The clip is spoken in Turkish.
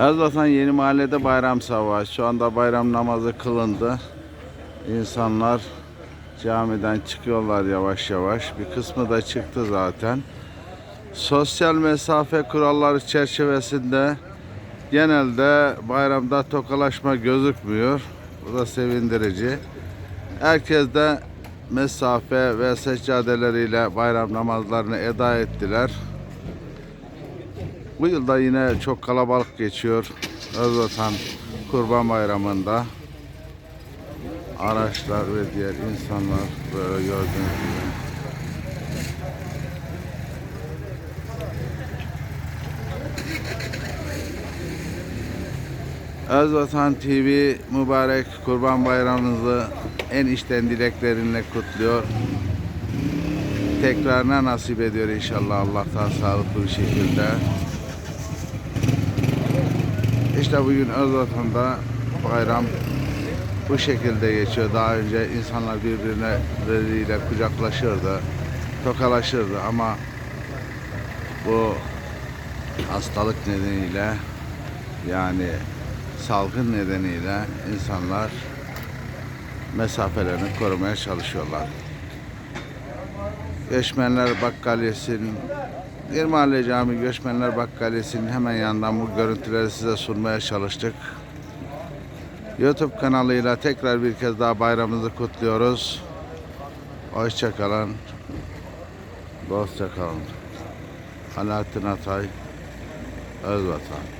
Erzatan Yeni Mahalle'de bayram savaş. Şu anda bayram namazı kılındı. İnsanlar camiden çıkıyorlar yavaş yavaş. Bir kısmı da çıktı zaten. Sosyal mesafe kuralları çerçevesinde genelde bayramda tokalaşma gözükmüyor. Bu da sevindirici. Herkes de mesafe ve seccadeleriyle bayram namazlarını eda ettiler. Bu yılda yine çok kalabalık geçiyor. Özvatan Kurban Bayramı'nda. Araçlar ve diğer insanlar böyle gördüğünüz gibi. Özvatan TV mübarek Kurban Bayramınızı en içten dileklerinle kutluyor. Tekrarına nasip ediyor inşallah Allah'tan sağlıklı bir şekilde. İşte bugün Özvatan'da bayram bu şekilde geçiyor. Daha önce insanlar birbirleriyle kucaklaşırdı, tokalaşırdı ama bu hastalık nedeniyle yani salgın nedeniyle insanlar mesafelerini korumaya çalışıyorlar. Göçmenler Bakkalesi'nin Bir Mahalle Cami Göçmenler Bakkalesi'nin hemen yanından bu görüntüleri size sunmaya çalıştık. YouTube kanalıyla tekrar bir kez daha bayramımızı kutluyoruz. Hoşçakalın. Dostça kalın. Alaaddin Atay, Özvatan.